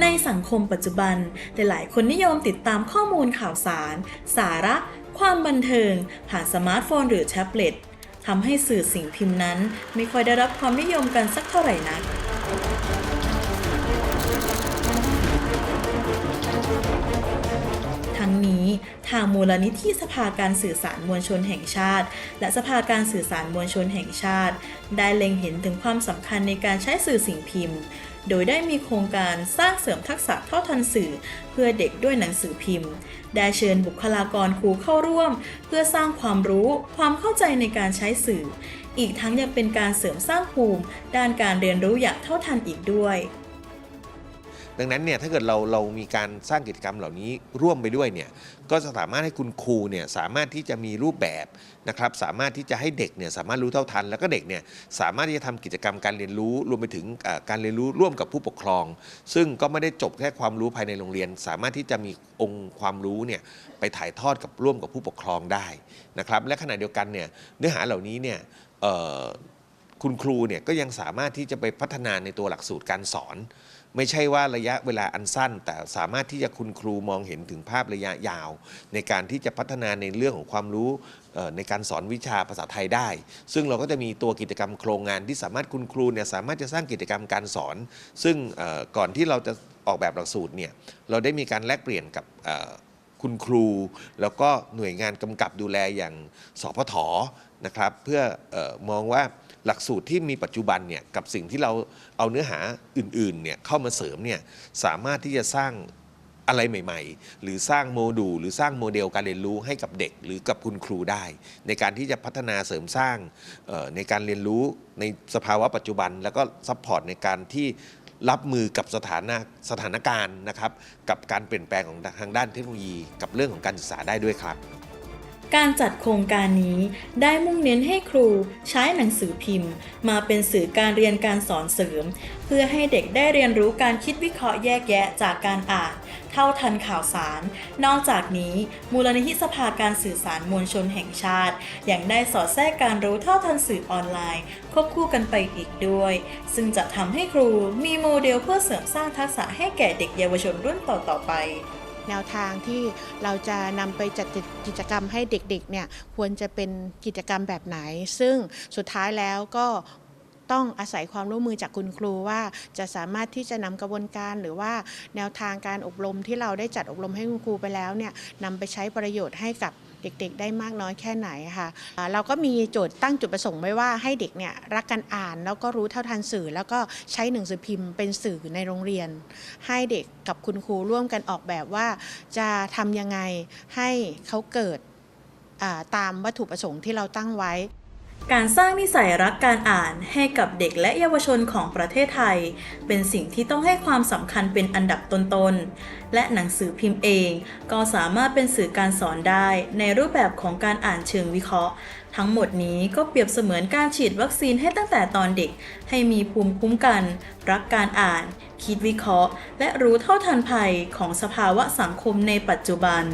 ในสังคมปัจจุบัน หลายๆ คนนิยมติดตามข้อมูลข่าวสาร สาระ ความบันเทิง ผ่านสมาร์ทโฟนหรือแท็บเล็ตทำให้สื่อสิ่งพิมพ์นั้น ไม่ค่อยได้รับความนิยมกันสักเท่าไหร่นัก ทางมูลนิธิสภาการสื่อสารมวลชนแห่งชาติ และสภาการสื่อสารมวลชนแห่งชาติ ได้เล็งเห็นถึงความสำคัญในการใช้สื่อสิ่งพิมพ์ โดยได้มีโครงการสร้างเสริมทักษะเท่าทันสื่อ เพื่อเด็กด้วยหนังสือพิมพ์ ได้เชิญบุคลากรครูเข้าร่วม เพื่อสร้างความรู้ ความเข้าใจในการใช้สื่อ อีกทั้งยังเป็นการเสริมสร้างภูมิ ด้านการเรียนรู้อย่างเท่าทันอีกด้วย ดังนั้นเนี่ยถ้าเกิดเราเรามีการสร้างกิจกรรมเหล่านี้ร่วมไปด้วยเนี่ยก็จะสามารถให้คุณครูเนี่ยสามารถที่จะมีรูปแบบนะครับสามารถที่จะให้เด็กเนี่ยสามารถรู้เท่าทัน แล้วก็เด็กเนี่ยสามารถที่จะทำกิจกรรมการเรียนรู้รวมไปถึงการเรียนรู้ร่วมกับผู้ปกครอง ซึ่งก็ไม่ได้จบแค่ความรู้ภายในโรงเรียน สามารถที่จะมีองค์ความรู้เนี่ยไปถ่ายทอดกับร่วมกับผู้ปกครองได้นะครับและขณะเดียวกันเนี่ยเนื้อหาเหล่านี้เนี่ยคุณครูเนี่ยก็ยังสามารถที่จะไปพัฒนาในตัวหลักสูตรการสอน ไม่ใช่ว่าระยะเวลาอันสั้น แต่สามารถที่จะคุณครูมองเห็นถึงภาพระยะยาว ในการที่จะพัฒนาในเรื่องของความรู้ในการสอนวิชาภาษาไทยได้ ซึ่งเราก็จะมีตัวกิจกรรมโครงงานที่สามารถคุณครูเนี่ยสามารถจะสร้างกิจกรรมการสอน ซึ่งก่อนที่เราจะออกแบบหลักสูตรเนี่ยเราได้มีการแลกเปลี่ยนกับคุณครู แล้วก็หน่วยงานกำกับดูแลอย่างสพทนะครับ เพื่อออมองว่า หลักสูตรที่มีปัจจุบันเนี่ยกับสิ่งที่เราเอาเนื้อหาอื่นๆเนี่ยเข้ามาเสริมเนี่ยสามารถที่จะสร้างอะไรใหม่ๆ หรือสร้างโมดูลหรือสร้างโมเดลการเรียนรู้ให้กับเด็กหรือกับคุณครูได้ ในการที่จะพัฒนาเสริมสร้างในการเรียนรู้ในสภาวะปัจจุบัน แล้วก็ซัพพอร์ตในการที่รับมือกับสถานะสถานการณ์นะครับ กับการเปลี่ยนแปลงของทางด้านเทคโนโลยี กับเรื่องของการศึกษาได้ด้วยครับ การจัดโครงการนี้ได้มุ่งเน้นให้ครูใช้หนังสือพิมพ์ มาเป็นสื่อการเรียนการสอนเสริม เพื่อให้เด็กได้เรียนรู้การคิดวิเคราะห์แยกแยะจากการอ่าน เท่าทันข่าวสาร นอกจากนี้ มูลนิธิสภาการสื่อสารมวลชนแห่งชาติ ยังได้สอดแทรกการรู้เท่าทันสื่อออนไลน์ ควบคู่กันไปอีกด้วย ซึ่งจะทำให้ครูมีโมเดลเพื่อเสริมสร้างทักษะให้แก่เด็กเยาวชนรุ่นต่อๆไป แนวทางที่เราจะนำไปจัดกิจกรรมให้เด็กๆเนี่ยควรจะเป็นกิจกรรมแบบไหน ซึ่งสุดท้ายแล้วก็ต้องอาศัยความร่วมมือจากคุณครูว่าจะสามารถที่จะนำกระบวนการหรือว่าแนวทางการอบรมที่เราได้จัดอบรมให้คุณครูไปแล้วเนี่ยนำไปใช้ประโยชน์ให้กับ เด็กๆ ได้มากน้อยแค่ไหนค่ะเราก็มีโจทย์ตั้งจุดประสงค์ไว้ว่าให้เด็กเนี่ยรักการอ่านแล้วก็รู้เท่าทันสื่อ แล้วก็ใช้หนังสือพิมพ์เป็นสื่อในโรงเรียน ให้เด็กกับคุณครูร่วมกันออกแบบว่า จะทำยังไงให้เขาเกิดตามวัตถุประสงค์ที่เราตั้งไว้ การสร้างนิสัยรักการอ่านให้กับเด็กและเยาวชนของประเทศไทย เป็นสิ่งที่ต้องให้ความสำคัญเป็นอันดับต้นๆ และหนังสือพิมพ์เอง ก็สามารถเป็นสื่อการสอนได้ในรูปแบบของการอ่านเชิงวิเคราะห์ ทั้งหมดนี้ก็เปรียบเสมือนการฉีดวัคซีนให้ตั้งแต่ตอนเด็ก ให้มีภูมิคุ้มกัน รักการอ่าน คิดวิเคราะห์ และรู้เท่าทันภัยของสภาวะสังคมในปัจจุบัน